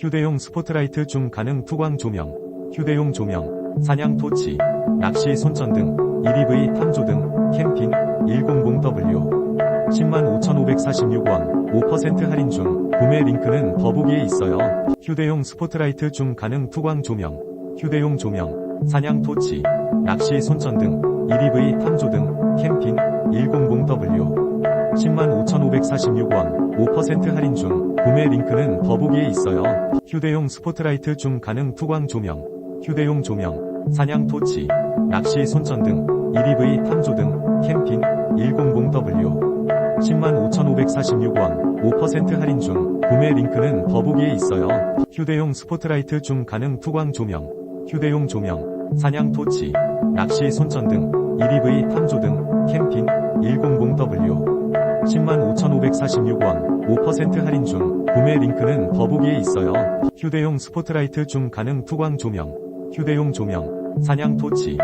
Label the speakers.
Speaker 1: 휴대용 스포트라이트 중 가능 투광 조명, 휴대용 조명, 사냥 토치, 낚시 손전 등 1EV 탐조 등 캠핑 100W 105,546원 5% 할인 중 구매 링크는 더보기에 있어요. 휴대용 스포트라이트 중 가능 투광 조명, 휴대용 조명, 사냥 토치, 낚시 손전 등 1EV 탐조 등 캠핑 100W 105,546원 5% 할인 중 구매 링크는 더보기에 있어요. 휴대용 스포트라이트 중 가능 투광 조명, 휴대용 조명, 사냥 토치, 낚시 손전 등 1EV 탐조 등 캠핑 100W 105,546원 5% 할인 중 구매 링크는 더보기에 있어요. 휴대용 스포트라이트 중 가능 투광 조명, 휴대용 조명, 사냥 토치, 낚시 손전 등 1EV 탐조 등 캠핑 100W 105,546원 5% 할인 중 구매 링크는 더보기에 있어요. 휴대용 스포트라이트 중 가능 투광 조명, 휴대용 조명, 사냥 토치,